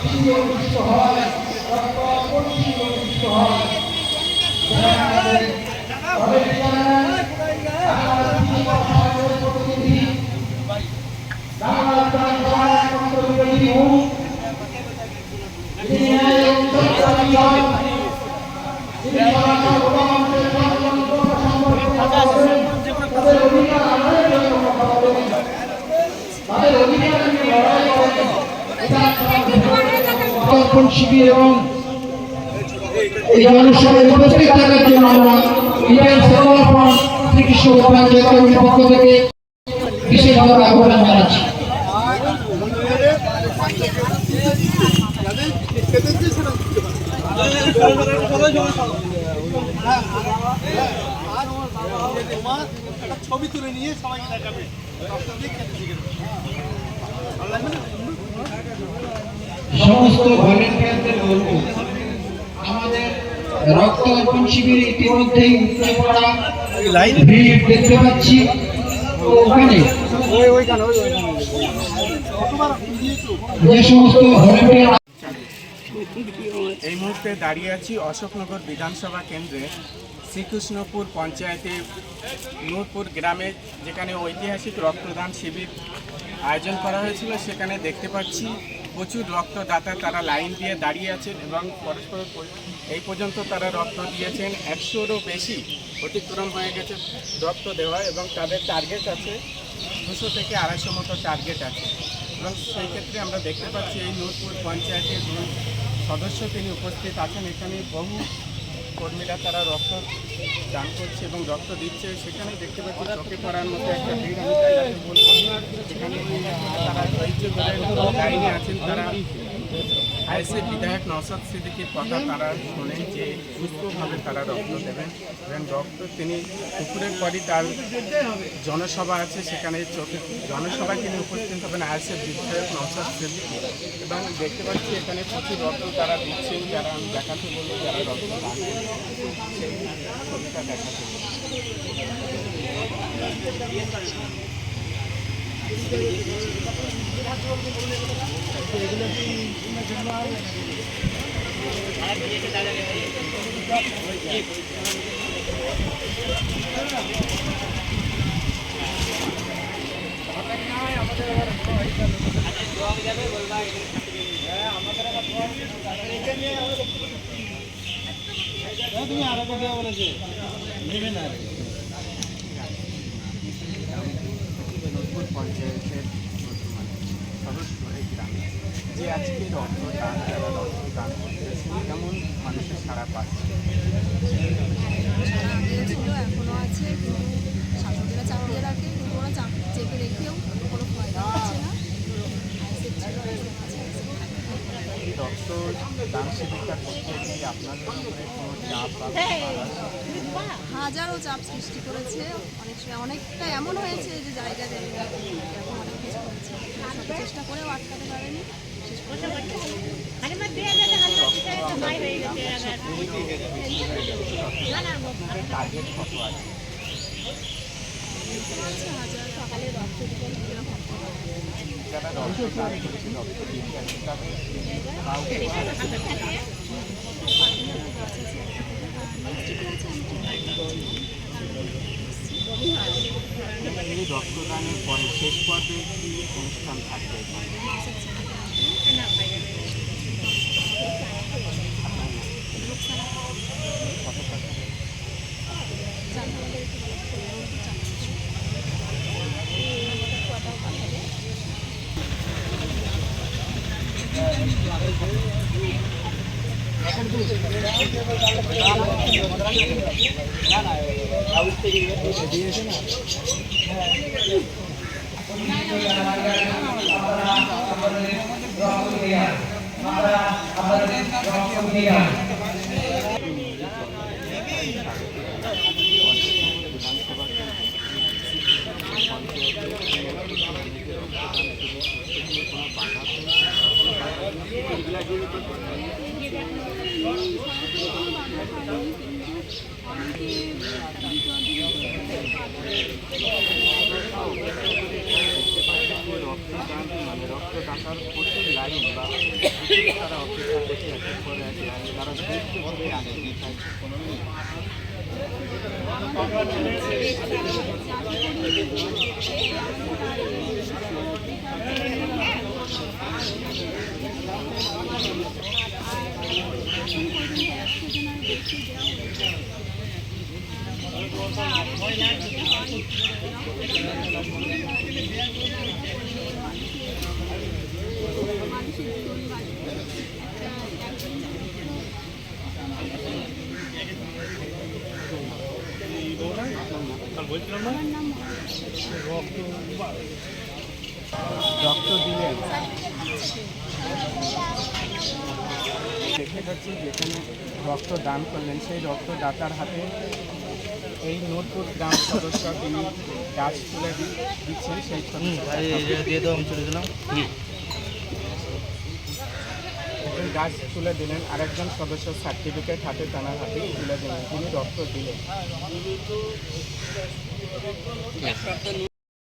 শিবির অনুষ্ঠিত হয় রক্তদান শিবির অনুষ্ঠিত হয় তাদের অধিকার আদায়ের জন্য কথা বলেন তাদের অধিকার নিয়ে লড়াই করেন অর্পণ শিবির এবং এই জনসভায় উপস্থিত থাকার জন্য আমরা সেকুলার ফ্রন্ট শ্রীকৃষ্ণ গোপাঞ্চের কমিটির পক্ষ থেকে বিশেষভাবে আহ্বান জানাচ্ছি। ছবি তুলে নিয়ে সবাইকে দেখাবে সমস্ত ভলেন্টিয়ারদের বলব, আমাদের রক্ত অর্পণ শিবির ইতিমধ্যেই উপরে পড়া ভিড় দেখতে পাচ্ছি। ওখানে যে সমস্ত ভলেন্টিয়ার এই মুহূর্তে দাঁড়িয়ে আছি অশোকনগর বিধানসভা কেন্দ্রে, শ্রীকৃষ্ণপুর পঞ্চায়েতে নূরপুর গ্রামে, যেখানে ঐতিহাসিক রক্তদান শিবির আয়োজন করা হয়েছিল। সেখানে দেখতে পাচ্ছি প্রচুর রক্তদাতা তারা লাইন দিয়ে দাঁড়িয়ে আছেন এবং পরস্পর এই পর্যন্ত তারা রক্ত দিয়েছেন। একশোরও বেশি অতিক্রম হয়ে গেছে রক্ত দেওয়া এবং তাদের টার্গেট আছে দুশো থেকে আড়াইশো মতো টার্গেট আছে। এবং সেই ক্ষেত্রে আমরা দেখতে পাচ্ছি এই নূরপুর পঞ্চায়েতের সদস্য তিনি উপস্থিত আছেন। এখানে বহু কর্মীরা তারা রক্ত দান করছে এবং রক্ত দিচ্ছে। সেখানে দেখতে পাচ্ছি চোখে পড়ার মতো একটা ভিড় আমি তাই তাকে বলব সেখানে তারা ধৈর্য ধরে লাইনে আছেন তারা। আইএসএ বিধায়ক নওসাদ সিদ্দিকির কথা তারা শোনেন যে, সুস্থভাবে তারা রক্ত দেবেন। এবং রক্ত তিনি পুকুরের পরই তার জনসভা আছে, সেখানে জনসভায় তিনি উপস্থিত হবেন আইএসএফ বিধায়ক নওসাদ সিদ্দিকি। এবং দেখতে পাচ্ছি এখানে প্রচুর রক্ত তারা দিচ্ছেন, যারা দেখাতে বলব যারা রক্ত দান দেখাতে। তুমি আরও কথা বলেছে। নেবে না পঞ্চায়েতের বর্তমানে সদস্য এই গ্রামে। যে আজকে রক্তদান যারা রক্ত দান করতেছে কেমন মানুষের সারা পাচ্ছে ছিল এখনও আছে কিন্তু শাসকরা চাপিয়ে রাখে কিন্তু ওরা চাপ চেপে রেখেও কোনো ফায়দা হচ্ছে না আইসেফ ছিল এখনও আছে এই রক্ত দান শিবিরটা করতে গিয়ে আপনাদের উপরে কোনো চাপ বা বাধা হাজারো চাপ সৃষ্টি করেছে অনেক সময় অনেকটা এমন হয়েছে যে জায়গা জায়গা কিছু চেষ্টা করেও আটকাতে পারেনি টার্গেট যারা কাউকে এই রক্তদানের পরে শেষ পর্বে অনুষ্ঠান থাকবে? আমরা আমরা আমরা অনেকে রক্তদান মানে রক্তদাতার প্রচুর লাইন বা তারা অপেক্ষা করছে একের পর এক লাইন তারা ধৈর্য ধরে আছে মানুষের জীবন বাঁচবে একটা একজন আমার নাম রক্ত দিলেন দেখে যাচ্ছি যেখানে রক্ত দান করলেন সেই রক্তদাতার হাতে এই নোটপুর গ্রাম সদস্য তিনি গাছ তুলে দিচ্ছেন সেই গাছ তুলে দিলেন আরেকজন সদস্য সার্টিফিকেট হাতে টানা হাতে তুলে দিলেন তিনি রক্ত দিলেন।